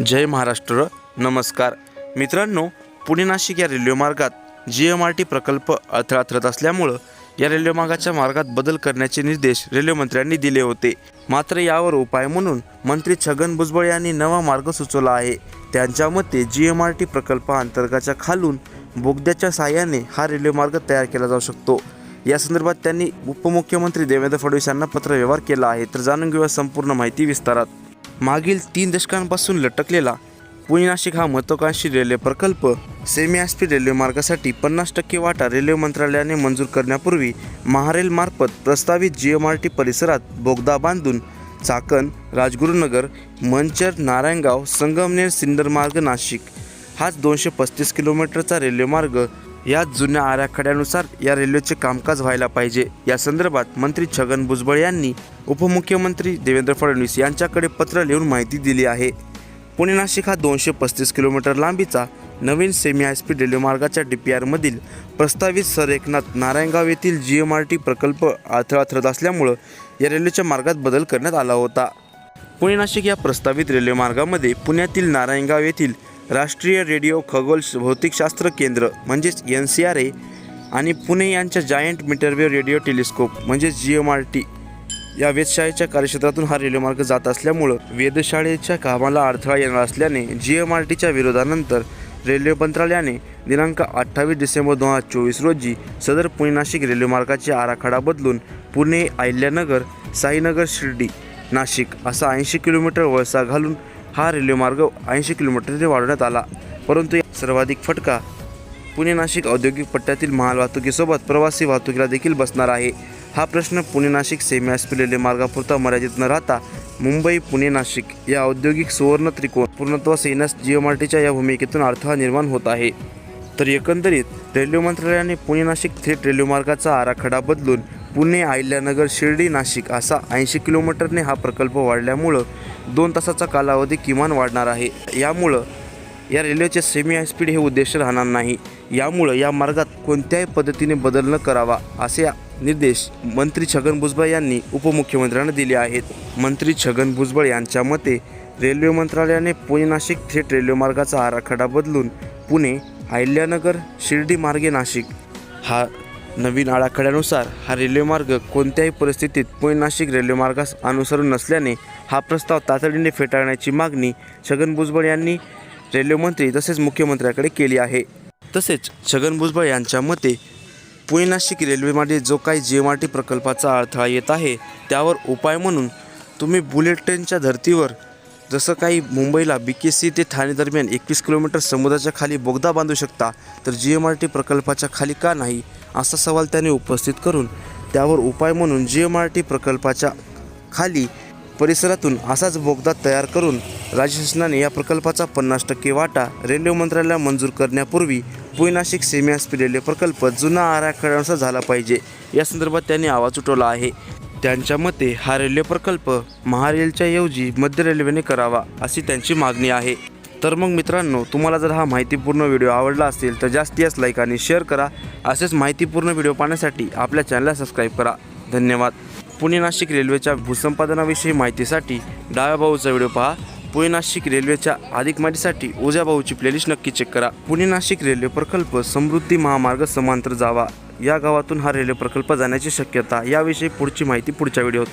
जय महाराष्ट्र नमस्कार. मित्रांनो पुणे नाशिक या रेल्वे मार्गात जी एम आर टी प्रकल्प अडथळा ठरत असल्यामुळं या रेल्वे मार्गाच्या मार्गात बदल करण्याचे निर्देश रेल्वे मंत्र्यांनी दिले होते. मात्र यावर उपाय म्हणून मंत्री छगन भुजबळ यांनी नवा मार्ग सुचवला आहे. त्यांच्या मते जी एम आर टी प्रकल्पाअंतर्गतच्या खालून बोगद्याच्या साहाय्याने हा रेल्वे मार्ग तयार केला जाऊ शकतो. या संदर्भात त्यांनी उपमुख्यमंत्री देवेंद्र फडणवीस यांना पत्रव्यवहार केला आहे. तर जाणून घेऊया संपूर्ण माहिती विस्तारात. मागील तीन दशकांपासून लटकलेला पुणे नाशिक हा महत्वाकांक्षी रेल्वे प्रकल्प सेमी आस्पी रेल्वे मार्गासाठी पन्नास टक्के वाटा रेल्वे मंत्रालयाने मंजूर करण्यापूर्वी महारेलमार्फत प्रस्तावित जी एम आर टी परिसरात बोगदा बांधून चाकण राजगुरुनगर मंचर नारायणगाव संगमनेर सिन्नर मार्ग नाशिक हाच दोनशे पस्तीस किलोमीटरचा रेल्वेमार्ग या जुन्या आराखड्यानुसार या रेल्वेचे कामकाज व्हायला पाहिजे. या संदर्भात मंत्री छगन भुजबळ यांनी उपमुख्यमंत्री देवेंद्र फडणवीस यांच्याकडे पत्र लिहून माहिती दिली आहे. पुणे नाशिक हा दोनशे पस्तीस किलोमीटर लांबीचा नवीन सेमी हायस्पीड रेल्वे मार्गाच्या डी पी आरमधील प्रस्तावित सर एकनाथ नारायणगाव येथील जी एम आर टी प्रकल्प अडथळा ठरत असल्यामुळं या रेल्वेच्या मार्गात बदल करण्यात आला होता. पुणे नाशिक या प्रस्तावित रेल्वे मार्गामध्ये पुण्यातील नारायणगाव येथील राष्ट्रीय रेडिओ खगोल भौतिकशास्त्र केंद्र म्हणजेच एन सी आर ए आणि पुणे यांच्या जायंट मीटरवेव्ह रेडिओ टेलिस्कोप म्हणजेच जी एम आर टी या वेधशाळेच्या कार्यक्षेत्रातून हा रेल्वे मार्ग जात असल्यामुळं वेधशाळेच्या कामाला अडथळा येणार असल्याने जी एम आर टीच्या विरोधानंतर रेल्वे मंत्रालयाने दिनांक अठ्ठावीस डिसेंबर दोन हजार चोवीस रोजी सदर पुणे नाशिक रेल्वे मार्गाचे आराखडा बदलून पुणे अहिल्यानगर साईनगर शिर्डी नाशिक असा ऐंशी किलोमीटर वळसा घालून हा रेल्वे मार्ग ऐंशी किलोमीटरने वाढवण्यात आला. परंतु या सर्वाधिक फटका पुणे नाशिक औद्योगिक पट्ट्यातील माल वाहतुकीसोबत प्रवासी वाहतुकीला देखील बसणार आहे. हा प्रश्न पुणे नाशिक सेमी रेल्वे मार्गापुरता मर्यादित न राहता मुंबई पुणे नाशिक या औद्योगिक सुवर्ण त्रिकोण पूर्णत्वास येण्यास जिओमार्टीच्या या भूमिकेतून अडथळा निर्माण होत आहे. तर एकंदरीत रेल्वे मंत्रालयाने पुणे नाशिक थेट रेल्वे मार्गाचा आराखडा बदलून पुणे अहिल्यानगर शिर्डी नाशिक असा ऐंशी किलोमीटरने हा प्रकल्प वाढल्यामुळं दोन तासाचा कालावधी किमान वाढणार आहे. यामुळं या रेल्वेचे सेमी हायस्पीड हे उद्देश राहणार नाही. यामुळं या मार्गात कोणत्याही पद्धतीने बदल न करावा असे निर्देश मंत्री छगन भुजबळ यांनी उपमुख्यमंत्र्यांना दिले आहेत. मंत्री छगन भुजबळ यांच्या मते रेल्वे मंत्रालयाने पुणे नाशिक थेट रेल्वे मार्गाचा आराखडा बदलून पुणे अहिल्यानगर शिर्डी मार्गे नाशिक हा नवीन आराखड्यानुसार हा रेल्वेमार्ग कोणत्याही परिस्थितीत पुणे नाशिक रेल्वेमार्गास अनुसरून नसल्याने हा प्रस्ताव तातडीने फेटाळण्याची मागणी छगन भुजबळ यांनी रेल्वेमंत्री तसेच मुख्यमंत्र्याकडे केली आहे. तसेच छगन भुजबळ यांच्या मते पुणे नाशिक रेल्वेमध्ये जो काही जी एम आर टी प्रकल्पाचा अडथळा येत आहे त्यावर उपाय म्हणून तुम्ही बुलेट ट्रेनच्या धर्तीवर जसं काही मुंबईला बी के सी ते ठाणे दरम्यान एकवीस किलोमीटर समुद्राच्या खाली बोगदा बांधू शकता तर जी एम आर टी प्रकल्पाच्या खाली का नाही असा सवाल त्याने उपस्थित करून त्यावर उपाय म्हणून जी एम आर टी प्रकल्पाच्या खाली परिसरातून असाच बोगदा तयार करून राज्य शासनाने या प्रकल्पाचा पन्नास टक्के वाटा रेल्वे मंत्रालयाला मंजूर करण्यापूर्वी पुणे नाशिक सेमी आस्पी प्रकल्प जुना आराखड्यानुसार झाला पाहिजे या संदर्भात त्यांनी आवाज उठवला आहे. त्यांच्या मते हा रेल्वे प्रकल्प महारेलच्या ऐवजी मध्य रेल्वेने करावा अशी त्यांची मागणी आहे. तर मग मित्रांनो तुम्हाला जर हा माहितीपूर्ण व्हिडिओ आवडला असेल तर जास्ती जास्त लाईक आणि शेअर करा. असेच माहितीपूर्ण व्हिडिओ पाहण्यासाठी आपल्या चॅनलला सबस्क्राईब करा. धन्यवाद. पुणे नाशिक रेल्वेच्या भूसंपादनाविषयी माहितीसाठी डाव्या भाऊचा व्हिडिओ पहा. पुणे नाशिक रेल्वेच्या अधिक माहितीसाठी ओझ्या भाऊची प्लेलिस्ट नक्की चेक करा. पुणे नाशिक रेल्वे प्रकल्प समृद्धी महामार्ग समांतर जावा. या गावातून हा रेल्वे प्रकल्प जाण्याची शक्यता याविषयी पुढची माहिती पुढच्या व्हिडिओत.